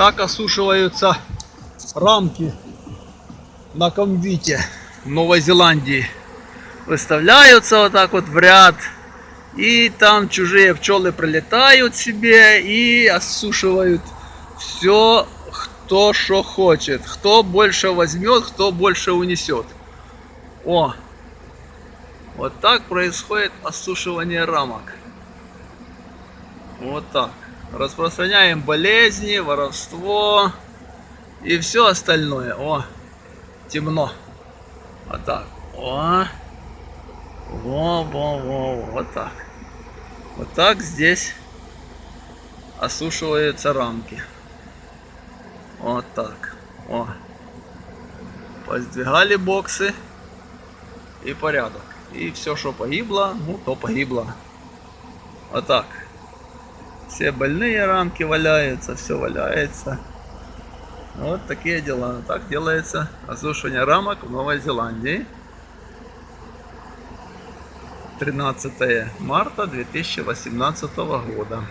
так осушиваются рамки на комвите в Новой Зеландии. Выставляются вот так вот в ряд. И там чужие пчелы прилетают себе и осушивают все, кто что хочет. Кто больше возьмет, кто больше унесет. О! Вот так происходит осушивание рамок. Вот так. Распространяем болезни, воровство и все остальное. О, темно. Вот так. О, во, во, во, вот так. Вот так здесь осушиваются рамки. Вот так. О. Поздвигали боксы и порядок. И все, что погибло, ну то погибло. Вот так. Все больные рамки валяются, все валяется. Вот такие дела. Так делается осушивание рамок в Новой Зеландии. 13 марта 2018 года.